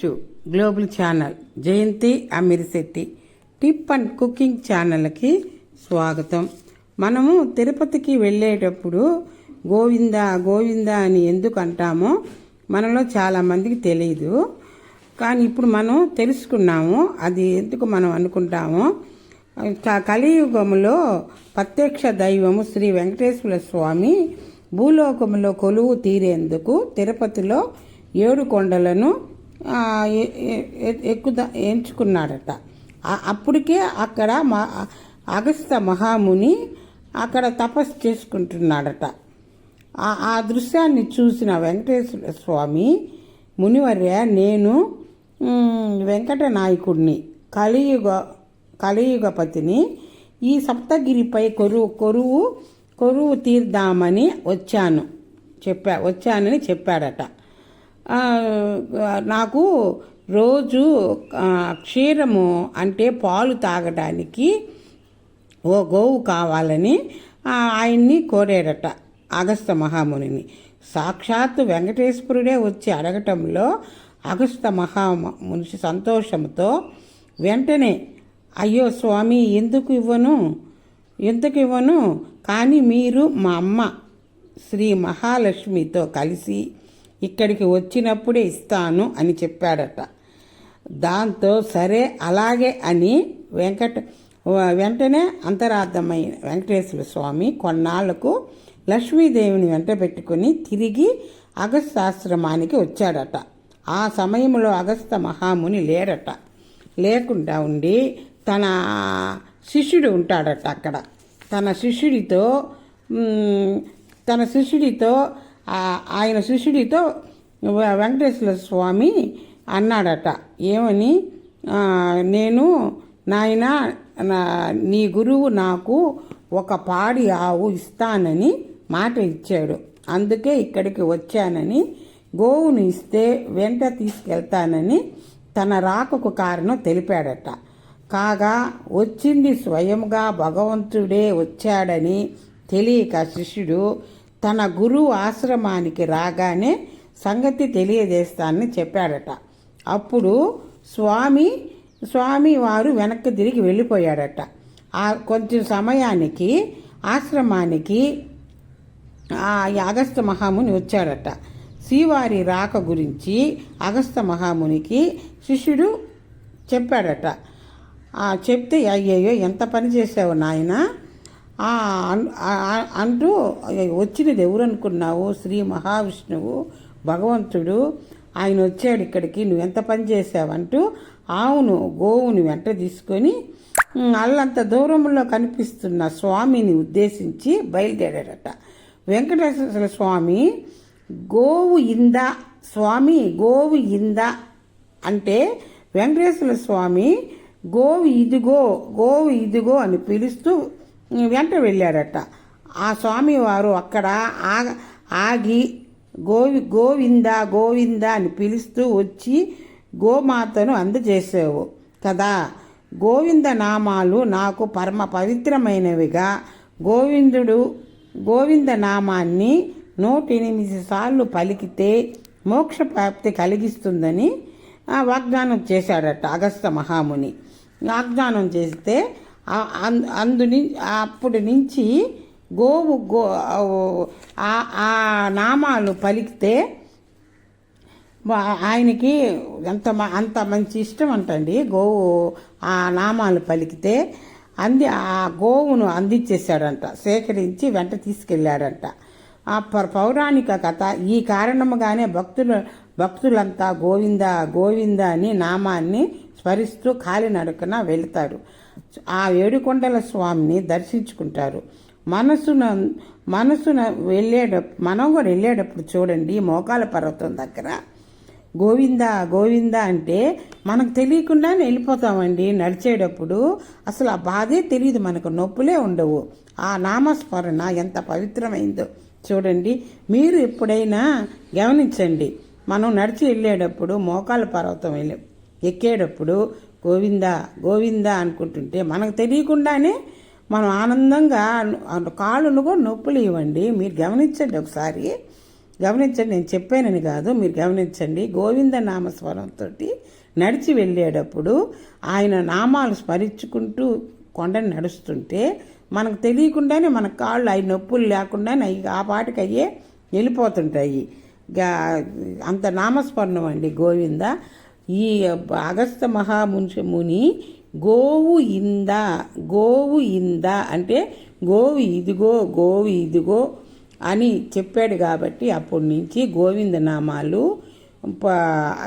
To global channel Jayanthi Amirshetti tip and cooking ఛానల్కి స్వాగతం. మనము తిరుపతికి వెళ్ళేటప్పుడు గోవింద గోవింద అని ఎందుకు అంటామో మనలో చాలామందికి తెలియదు కానీ ఇప్పుడు మనం తెలుసుకున్నాము అది ఎందుకు మనం అనుకుంటామో. కలియుగంలో ప్రత్యక్ష దైవము శ్రీ వెంకటేశ్వర స్వామి భూలోకంలో కొలువు తీరేందుకు తిరుపతిలో ఏడు కొండలను ఎక్కుదా ఎంచుకున్నాడట అప్పటికే అక్కడ మా అగస్త మహాముని అక్కడ తపస్సు చేసుకుంటున్నాడట. ఆ దృశ్యాన్ని చూసిన వెంకటేశ్వర స్వామి మునివర్య నేను వెంకటనాయకుడిని వెంకట నాయకుడిని కలియుగ కలియుగపతిని ఈ సప్తగిరిపై కొరువు కొరువు కొరువు తీర్దామని వచ్చాను. చెప్పా వచ్చానని చెప్పాడట నాకు రోజు క్షీరము అంటే పాలు తాగడానికి ఓ గోవు కావాలని ఆయన్ని కోరారట అగస్త మహామునిని. సాక్షాత్తు వెంకటేశ్వరుడే వచ్చి అడగటంలో అగస్త మహాముని సంతోషంతో వెంటనే అయ్యో స్వామి ఎందుకు ఇవ్వను? ఎందుకు ఇవ్వను? కానీ మీరు మా అమ్మ శ్రీ మహాలక్ష్మితో కలిసి ఇక్కడికి వచ్చినప్పుడే ఇస్తాను అని చెప్పాడట. దాంతో సరే అలాగే అని వెంకట వెంటనే అంతరార్థమైన వెంకటేశ్వర స్వామి కొన్నాళ్ళకు లక్ష్మీదేవిని వెంట పెట్టుకుని తిరిగి అగస్తాశ్రమానికి వచ్చాడట. ఆ సమయంలో అగస్త మహాముని లేడట లేకుండా ఉండి తన శిష్యుడు ఉంటాడట అక్కడ. తన శిష్యుడితో తన శిష్యుడితో ఆయన శిష్యుడితో వెంకటేశ్వర స్వామి అన్నాడట. ఏమని? నేను నాయన నా- నీ గురువు నాకు ఒక పాడి ఆవు ఇస్తానని మాట ఇచ్చాడు. అందుకే ఇక్కడికి వచ్చానని గోవును ఇస్తే వెంట తీసుకెళ్తానని తన రాకకు కారణం తెలిపాడట. కాగా వచ్చింది స్వయంగా భగవంతుడే వచ్చాడని తెలియక శిష్యుడు తన గురువు ఆశ్రమానికి రాగానే సంగతి తెలియజేస్తానని చెప్పాడట. అప్పుడు స్వామి స్వామి వారు వెనక్కి తిరిగి వెళ్ళిపోయాడట. ఆ కొంచెం సమయానికి ఆశ్రమానికి ఆ అగస్త మహాముని వచ్చాడట. శ్రీవారి రాక గురించి అగస్త మహామునికి శిష్యుడు చెప్పాడట. చెప్తే అయ్యయ్యో ఎంత పని చేసావు నాయనా? అంటూ వచ్చినది ఎవరనుకున్నావు? శ్రీ మహావిష్ణువు భగవంతుడు ఆయన వచ్చాడు ఇక్కడికి నువ్వు ఎంత పని చేసావంటూ ఆవును గోవుని వెంట తీసుకొని అల్లంత దూరంలో కనిపిస్తున్న స్వామిని ఉద్దేశించి బయలుదేరాడట. వెంకటేశ్వర స్వామి గోవు ఇంద స్వామి గోవు ఇంద అంటే వెంకటేశ్వర స్వామి గోవు ఇదిగో గోవు ఇదిగో అని పిలుస్తూ వెంట వెళ్ళాడట ఆ స్వామివారు అక్కడ ఆగి గోవి గోవింద గోవింద అని పిలుస్తూ వచ్చి గోమాతను అందజేసావు కదా. గోవింద నామాలు నాకు పరమ పవిత్రమైనవిగా. గోవిందుడు గోవింద నామాన్ని నూట ఎనిమిది సార్లు పలికితే మోక్షప్రాప్తి కలిగిస్తుందని వాగ్దానం చేశాడట అగస్త మహాముని. వాగ్దానం చేస్తే అందుని అప్పటి నుంచి గోవు గో ఆ- నామాలు పలికితే ఆయనకి ఎంత మ- అంత మంచి ఇష్టం అంటండి. గోవు ఆ నామాలు పలికితే అంది ఆ గోవును అందించేశాడంట సేకరించి వెంట తీసుకెళ్ళాడంట ఆ పౌరాణిక కథ ఈ కారణముగానే భక్తులు భక్తులంతా గోవింద గోవింద అని నామాన్ని స్మరిస్తూ కాలినడకన వెళ్తారు. ఆ ఏడుకొండల స్వామిని దర్శించుకుంటారు. మనసున మనసున వెళ్ళేట మనం కూడా వెళ్ళేటప్పుడు చూడండి మోకాల పర్వతం దగ్గర. గోవింద గోవింద అంటే మనకు తెలియకుండానే వెళ్ళిపోతామండి. నడిచేటప్పుడు అసలు ఆ బాధే తెలియదు మనకు నొప్పులే ఉండవు. ఆ నామస్మరణ ఎంత పవిత్రమైందో చూడండి. మీరు ఎప్పుడైనా గమనించండి. మనం నడిచి వెళ్ళేటప్పుడు మోకాల పర్వతం వెళ్ళే ఎక్కేటప్పుడు గోవింద గోవింద అనుకుంటుంటే మనకు తెలియకుండానే మనం ఆనందంగా కాళ్ళను కూడా నొప్పులు ఇవ్వండి. మీరు గమనించండి ఒకసారి. గమనించండి నేను చెప్పానని కాదు. మీరు గమనించండి. గోవింద నామస్వరంతో నడిచి వెళ్ళేటప్పుడు ఆయన నామాలు స్మరించుకుంటూ కొండని నడుస్తుంటే మనకు తెలియకుండానే మన కాళ్ళు అవి నొప్పులు లేకుండానే అవి ఆ పాటికి అయ్యే వెళ్ళిపోతుంటాయి. అంత నామస్మరణం అండి గోవింద. ఈ అగస్త మహాముని ముని గోవు ఇంద గోవు ఇంద అంటే గోవు ఇదిగో గోవు ఇదిగో అని చెప్పాడు కాబట్టి అప్పటి నుంచి గోవింద నామాలు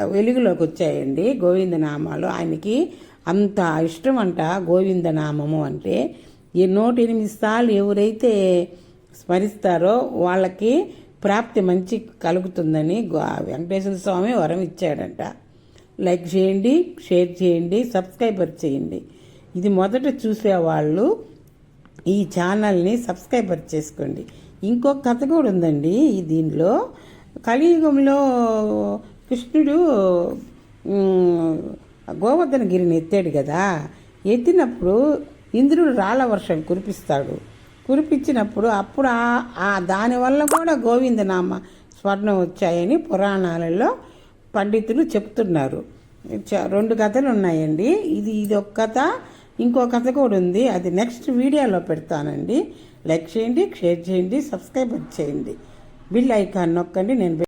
వెలుగులోకి వచ్చాయండి గోవింద నామాలు. ఆయనకి అంత ఇష్టం అంట గోవింద నామము అంటే. ఈ నూట ఎనిమిది సార్లు ఎవరైతే స్మరిస్తారో వాళ్ళకి ప్రాప్తి మంచి కలుగుతుందని గో- వెంకటేశ్వర స్వామి వరం ఇచ్చాడంట. లైక్ చేయండి షేర్ చేయండి సబ్స్క్రైబర్ చేయండి. ఇది మొదట చూసేవాళ్ళు ఈ ఛానల్ని సబ్స్క్రైబర్ చేసుకోండి. ఇంకొక కథ కూడా ఉందండి ఈ దీనిలో. కలియుగంలో కృష్ణుడు గోవర్ధన గిరిని ఎత్తాడు కదా. ఎత్తినప్పుడు ఇంద్రుడు రాళ్ళ వర్షం కురిపిస్తాడు. కురిపించినప్పుడు అప్పుడు ఆ- దానివల్ల కూడా గోవిందనామ స్వర్ణం వచ్చాయని పురాణాలలో పండితులు చెప్తున్నారు. చ- రెండు కథలు ఉన్నాయండి. ఇది ఇది ఒక కథ ఇంకో కథ కూడా ఉంది. అది నెక్స్ట్ వీడియోలో పెడతానండి. లైక్ చేయండి షేర్ చేయండి సబ్స్క్రైబ్ చేయండి. బిల్ ఐకాన్ నొక్కండి నేను